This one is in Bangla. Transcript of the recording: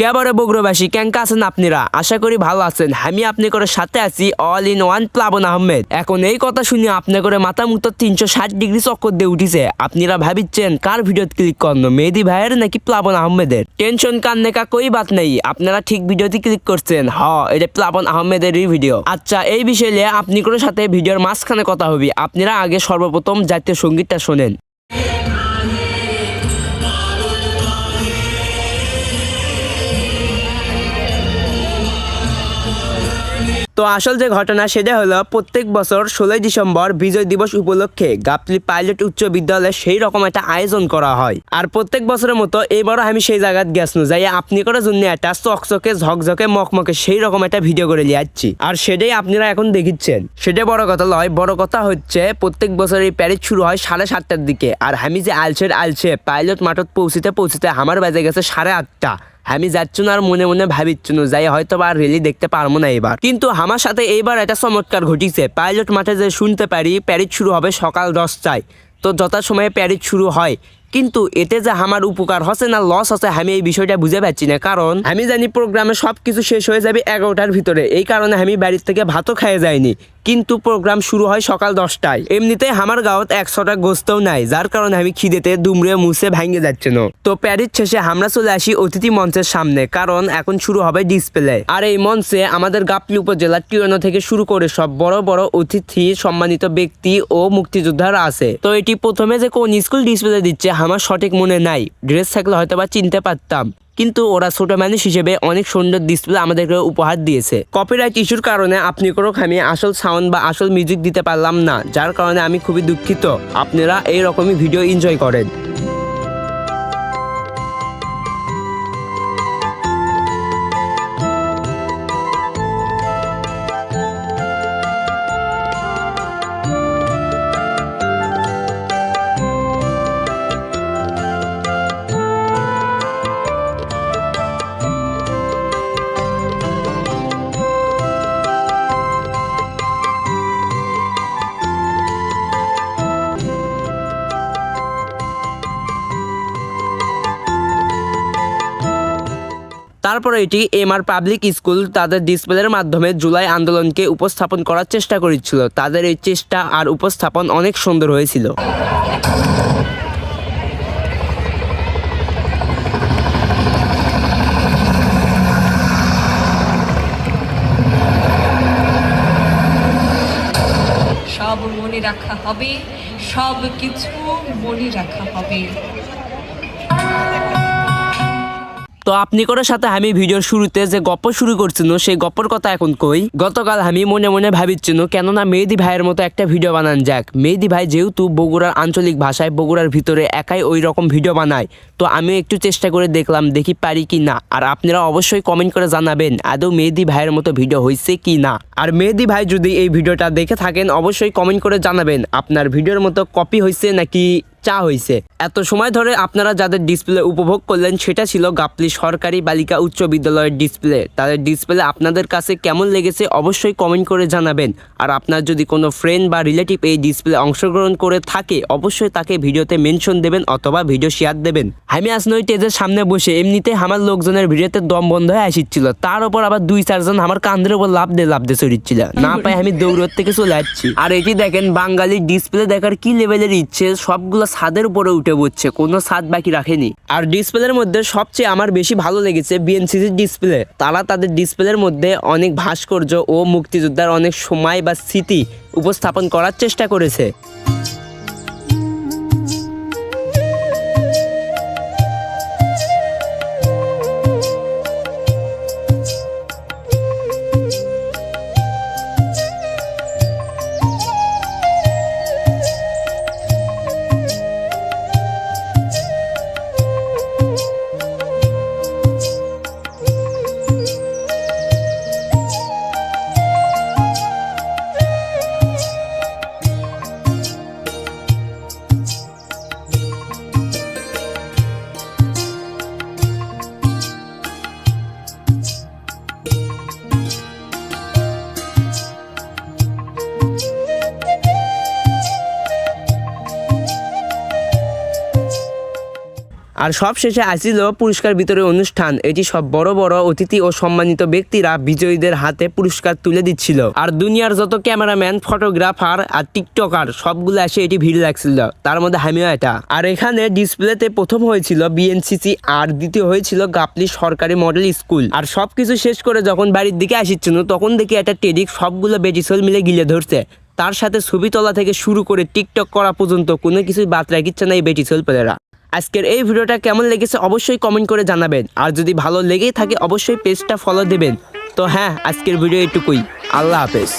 কেবারে বগুড়াবাসী ক্যাঙ্কা আছেন আপনারা? আশা করি ভালো আছেন। আমি আপনি করে সাথে আছি অল ইন ওয়ান প্লাবন আহমেদ। এখন এই কথা শুনে আপনি করে মাথা মুক্ত তিনশো ষাট ডিগ্রি চক্কর দিয়ে উঠিছে। আপনারা ভাবিচ্ছেন কার ভিডিও ক্লিক করনো, মেহেদি ভাইয়ের নাকি প্লাবন আহমেদের? টেনশন কান নেকা কই বাত নেই, আপনারা ঠিক ভিডিওতে ক্লিক করছেন। হ, এটা প্লাবন আহমেদেরই ভিডিও আচ্ছা এই বিষয়ে আপনি করে সাথে ভিডিওর মাঝখানে কথা হবে। আপনারা আগে সর্বপ্রথম জাতীয় সঙ্গীতটা শোনেন। তো আসল যে ঘটনা সেটা হলো প্রত্যেক বছর ষোলোই ডিসেম্বর বিজয় দিবস উপলক্ষে গাপলি পাইলট উচ্চ বিদ্যালয়ে সেই রকম একটা আয়োজন করা হয়। আর প্রত্যেক বছরের মতো এবারও আমি সেই জায়গায় গেছনু যাই আপনি করার জন্য একটা চকচকে, ঝকঝকে, মকমকে সেই রকম একটা ভিডিও করে নিয়ে যাচ্ছি আর সেটাই আপনারা এখন দেখিচ্ছেন। সেটা বড় কথা নয় বড় কথা হচ্ছে প্রত্যেক বছর এই প্যারেড শুরু হয় সাড়ে সাতটার দিকে। আর আমি যে আলছের আলছে পাইলট মাঠত পৌঁছিতে পৌঁছিতে আমার বাজে গেছে সাড়ে আটটা। আমি যাচ্ছ না আর মনে মনে ভাবিচ্ছ না, যাই হয়তো আর রেলি দেখতে পারব না এবার কিন্তু আমার সাথে এইবার একটা চমৎকার ঘটিছে। পাইলট মাঠে যে শুনতে পারি প্যারিড শুরু হবে সকাল দশটায়। তো যথা সময়ে প্যারিড শুরু হয়। কিন্তু এতে যে আমার উপকার হচ্ছে না লস হচ্ছে, আমি এই বিষয়টা বুঝে পাচ্ছি না। কারণ আমি জানি প্রোগ্রামে সব কিছু শেষ হয়ে যাবে এগারোটার ভিতরে। এই কারণে আমি বাড়ির থেকে ভাতও খেয়ে যাইনি। কিন্তু প্রোগ্রাম শুরু হয় সকাল দশটায়। এমনিতে আমার গাঁৱত একশোটা গোস্তও নাই, যার কারণে আমি খিদেতে, দুমড়ে, মুছে ভাঙে যাচ্ছে না। তো প্যারিস শেষে আমরা চলে আসি অতিথি মঞ্চের সামনে। কারণ এখন শুরু হবে ডিসপ্লে আর এই মঞ্চে আমাদের গাপলি উপজেলার টিউনো থেকে শুরু করে সব বড় বড় অতিথি, সম্মানিত ব্যক্তি ও মুক্তিযোদ্ধারা আছে। তো এটি প্রথমে যে কোন স্কুল ডিসপ্লে দিচ্ছে আমার সঠিক মনে নাই। ড্রেস থাকলে হয়তো বা চিনতে পারতাম। কিন্তু ওরা ছোট মানুষ হিসেবে অনেক সুন্দর ডিসপ্লে আমাদেরকে উপহার দিয়েছে। কপিরাইট ইস্যুর কারণে আপনি কোনো আমি আসল সাউন্ড বা আসল মিউজিক দিতে পারলাম না। যার কারণে আমি খুবই দুঃখিত। আপনারা এই রকমই ভিডিও এনজয় করেন। তারপরে এটি এমআর পাবলিক স্কুল তাদের ডিসপ্লের মাধ্যমে জুলাই আন্দোলনকে উপস্থাপন করার চেষ্টা করেছিল। তাদের এই চেষ্টা আর উপস্থাপন অনেক সুন্দর হয়েছিল। সব মনে রাখা হবে, সব কিছু মনে রাখা হবে। তো আপনি করে সাথে আমি ভিডিওর শুরুতে যে গপ্প শুরু করছিল, সেই গপ্পর কথা এখন কই। গতকাল আমি মনে মনে ভাবিচ্ছিল, কেননা মেহেদি ভাইয়ের মতো একটা ভিডিও বানান যাক। মেহেদি ভাই যেহেতু বগুড়ার আঞ্চলিক ভাষায় বগুড়ার ভিতরে একাই ওই রকম ভিডিও বানায়, তো আমি একটু চেষ্টা করে দেখলাম, দেখি পারি কি না। আর আপনারা অবশ্যই কমেন্ট করে জানাবেন, আদৌ মেহেদি ভাইয়ের মতো ভিডিও হয়েছে কি না? আর মেহেদি ভাই যদি এই ভিডিওটা দেখে থাকেন, অবশ্যই কমেন্ট করে জানাবেন, আপনার ভিডিওর মতো কপি হয়েছে নাকি চা হয়েছে এত সময় ধরে আপনারা যাদের ডিসপ্লে উপভোগ করলেন, সেটা ছিল গাপলি সরকারি বালিকা উচ্চ বিদ্যালয়ের ডিসপ্লে। তাদের ডিসপ্লে আপনাদের কাছে কেমন লেগেছে অবশ্যই কমেন্ট করে জানাবেন। আর আপনার যদি কোনো ফ্রেন্ড বা রিলেটিভ এই ডিসপ্লে অংশগ্রহণ করে থাকে, অবশ্যই তাকে ভিডিওতে মেনশন দেবেন অথবা ভিডিও শেয়ার দেবেন। আমি আজ নই টেজের সামনে বসে এমনিতে আমার লোকজনের ভিডিওতে দম বন্ধ হয়ে আসিচ্ছিল তার উপর আবার দুই চারজন আমার কান্দের উপর লাভ দিয়ে লাভ দিয়ে চড়িচ্ছিল না পাই আমি দৌড়ের থেকে চলে যাচ্ছি আর এটি দেখেন বাঙালির ডিসপ্লে দেখার কি লেভেলের ইচ্ছে, সবগুলো ছাদের উপরে উঠে পড়ছে কোনো ছাদ বাকি রাখেনি। আর ডিসপ্লের মধ্যে সবচেয়ে আমার বেশি ভালো লেগেছে বিএনসিসির ডিসপ্লে তারা তাদের ডিসপ্লের মধ্যে অনেক ভাস্কর্য ও মুক্তিযোদ্ধার অনেক সময় বা স্মৃতি উপস্থাপন করার চেষ্টা করেছে। আর সব শেষে আসিল পুরস্কার বিতরণী অনুষ্ঠান। এটি সব বড় বড় অতিথি ও সম্মানিত ব্যক্তিরা বিজয়ীদের হাতে পুরস্কার তুলে দিচ্ছিল। আর দুনিয়ার যত ক্যামেরাম্যান, ফটোগ্রাফার আর টিকটকার, সবগুলো এসে এটি ভিড় লাগছিল। তার মধ্যে আমিও এটা। আর এখানে ডিসপ্লেতে প্রথম হয়েছিল বিএনসিসি আর দ্বিতীয় হয়েছিল গাপলি সরকারি মডেল স্কুল। আর সবকিছু শেষ করে যখন বাড়ির দিকে আসিচ্ছিল, তখন দেখি একটা টেডিক সবগুলো বেটিসল মিলে গিলে ধরছে। তার সাথে ছবি তোলা থেকে শুরু করে টিকটক করা পর্যন্ত কোনো কিছুই বাদ রাখিচ্ছে না এই বেটিসল প্লেয়ারা আজকের এই ভিডিওটা কেমন লেগেছে অবশ্যই কমেন্ট করে জানাবেন। আর যদি ভালো লেগেই থাকে, অবশ্যই পেজটা ফলো দেবেন। তো হ্যাঁ আজকের ভিডিও এটুকুই। আল্লাহ হাফেজ।